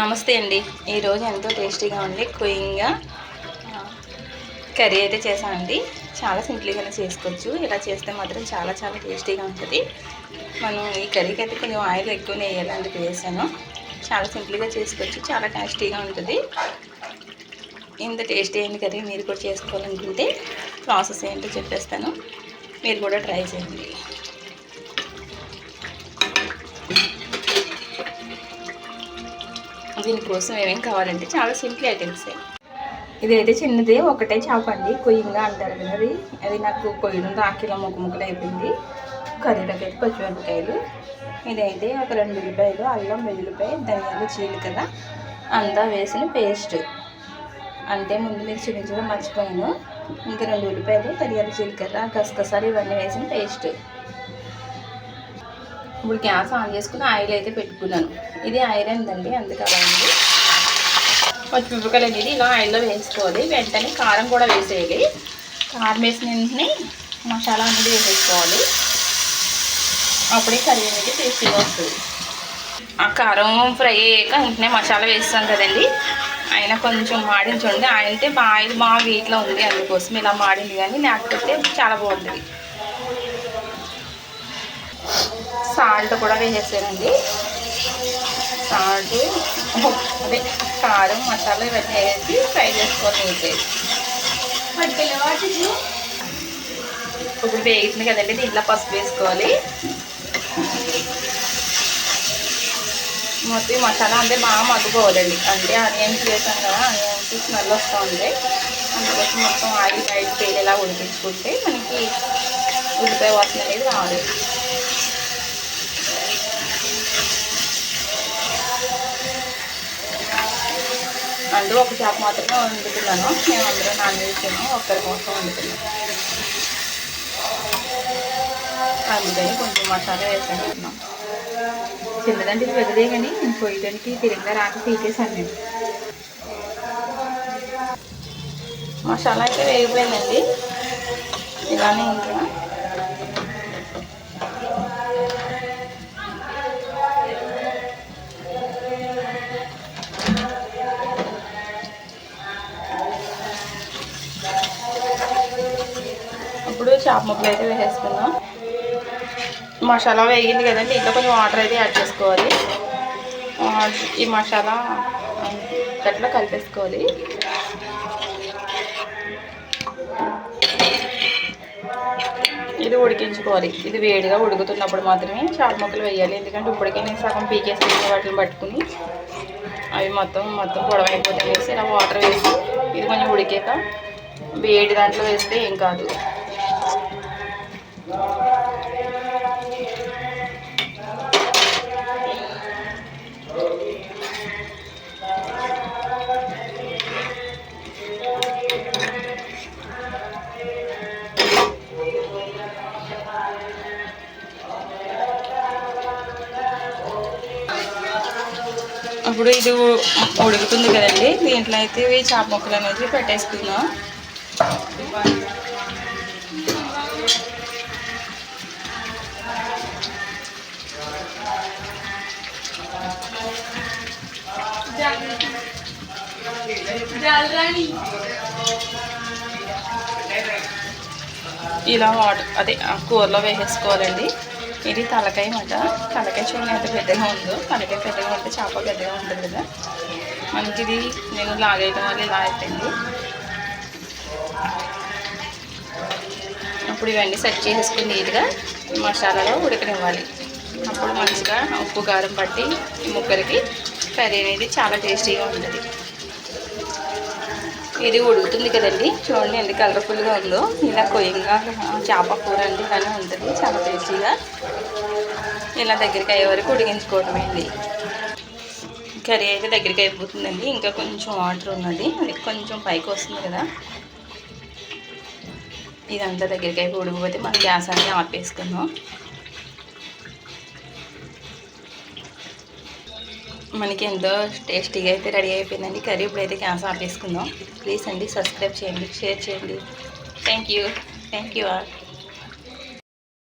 నమస్తే అండి. ఈరోజు ఎంతో టేస్టీగా ఉంది క్వింగ్గా కర్రీ అయితే చేశానండి. చాలా సింపుల్గానే చేసుకోవచ్చు. ఇలా చేస్తే మాత్రం చాలా చాలా టేస్టీగా ఉంటుంది. మనం ఈ కర్రీకి అయితే కొంచెం ఆయిల్ ఎక్కువనే వేయాలంటే వేసాను. చాలా సింపుల్గా చేసుకోవచ్చు. చాలా టేస్టీగా ఉంటుంది. ఇంత టేస్టీ అయిన కర్రీ మీరు కూడా చేసుకోవాలనుకుంటే ప్రాసెస్ ఏంటో చెప్పేస్తాను. మీరు కూడా ట్రై చేయండి. దీనికోసం ఏమేం కావాలంటే చాలా సింపుల్ ఐటమ్స్ ఇదైతే చిన్నది ఒకటే చేప అండి కొయ్యంగా అంటారు కదా అది. అది నాకు కొయ్యడం రాకిలో ముక్క ముక్కలు అయిపోయింది. కర్రీలోకి అయితే పచ్చిమిరపకాయలు. ఇదైతే ఒక రెండు ఉల్లిపాయలు అల్లం వెల్లుల్లిపాయ ధనియాలు జీలకర్ర అంతా వేసిన పేస్ట్. అంటే ముందు మీకు చూపించడం మర్చిపోయాను. ఇంకా రెండు ఉల్లిపాయలు ధనియాలు జీలకర్ర గసగసాలు ఇవన్నీ వేసిన పేస్ట్. ఇప్పుడు గ్యాస్ ఆన్ చేసుకుని ఆయిల్ అయితే పెట్టుకున్నాను. ఇది ఐరన్ అండి అందుకే అలాంటి పచ్చిమిరపకాయలు అనేది ఇలా ఆయిల్లో వేసుకోవాలి వెంటనే కారం కూడా వేసేయాలి. కారం వేసిన వెంటనే మసాలా అనేది వేసేసుకోవాలి. అప్పుడే కర్రీ అనేది టేస్టీగా వస్తుంది. ఆ కారం ఫ్రై అయ్యాక వెంటనే మసాలా వేస్తాం కదండి. అయినా కొంచెం మాడించండి అంటే మా ఆయిల్ మా వీటిలో ఉంది అందుకోసం ఇలా మాడింది కానీ లేకపోతే చాలా బాగుంటుంది. సాల్ట్ కూడా వేసేసానండి. సాల్ట్ అదే కారం మసాలా ఇవన్నీ వేసి ఫ్రై చేసుకోవాలి ఇప్పుడు వేగింది కదండి దీంట్లో పసుపు వేసుకోవాలి. మొత్తం మసాలా అంటే బాగా మగ్గుకోవాలండి అంటే ఆనియన్స్ వేసాం కదా ఆనియన్స్ స్మెల్ వస్తూ ఉంది అందుకోసం మొత్తం ఆయిల్ ఆయిల్ తేలేలా ఉడికించుకుంటే మనకి ఉల్లిపాయ వాసన అనేది రావాలి అందులో ఒక చేప మాత్రమే వండుతున్నాను. మేము అందరూ నాన్ వెజ్ తిన్నాం ఒక్కరి కోసం వండుతున్నాం. అందుకని కొంచెం మసాలా వేసుకుంటున్నాం చిన్నదంటే ఇది పెద్దదే కానీ పోయడానికి తిరిగిగా రాక తీసేసాను నేను. మసాలా అయితే వేగిపోయిందండి ఇలానే ఇంకా ఇప్పుడు చేప ముక్కలు అయితే వేసేసుకున్నాం మసాలా వేగింది కదండి ఇంట్లో కొంచెం వాటర్ అయితే యాడ్ చేసుకోవాలి. ఈ మసాలా గట్లా కలిపేసుకోవాలి. ఇది ఉడికించుకోవాలి. ఇది వేడిగా ఉడుకుతున్నప్పుడు మాత్రమే చేప ముక్కలు వేయాలి. ఎందుకంటే ఇప్పటికే నేను సగం పీకేసుకుని వాటిని పట్టుకుని అవి మొత్తం మొత్తం పొడవైపోతే వేసి ఇలా వాటర్ వేసి ఇది కొంచెం ఉడికాక వేడి దాంట్లో వేస్తే ఏం కాదు. ఇప్పుడు ఇది ఉడుకుతుంది కదండి. దీంట్లో అయితే ఇవి చేప ముక్కలు అనేది పెట్టేసుకుందాం. ఇలా వాటర్ అదే కూరలో వేసేసుకోవాలండి. ఇది తలకాయ మాట. తలకాయ చూడండి ఎంత పెద్దగా ఉందో తలకాయ పెద్దగా ఉంటే చేప పెద్దగా ఉంటుంది కదా. మనకి ఇది నేను లాగేయడం వల్ల ఇలా అయిపోయింది. అప్పుడు ఇవన్నీ సెట్ చేసుకుని నీట్గా మసాలాలో ఉడకనివ్వాలి. అప్పుడు మంచిగా ఉప్పు కారం పట్టి ఈ ముక్కలకి కర్రీ అనేది చాలా టేస్టీగా ఉంటుంది. ఇది ఉడుకుతుంది కదండి. చూడండి ఎంత కలర్ఫుల్గా ఉందో. ఇలా కొయ్యంగా చేప కూర అండి ఇలానే ఉంటుంది. చాలా టేస్టీగా. ఇలా దగ్గరికి అయ్యే వరకు ఉడికించుకోవటమే అండి. కర్రీ అయితే దగ్గరికి అయిపోతుందండి. ఇంకా కొంచెం వాటర్ ఉన్నది. అది కొంచెం పైకి వస్తుంది కదా. ఇదంతా దగ్గరికి అయిపోయి ఉడికిపోతే మనం గ్యాస్ అనేది ఆపేసుకుందాం మనకి ఎంతో టేస్టీగా అయితే రెడీ అయిపోయిందండి. కర్రీ ఇప్పుడైతే గ్యాస్ ఆపేసుకుందాం ప్లీజ్ అండి సబ్స్క్రైబ్ చేయండి షేర్ చేయండి. Thank you. Thank you all.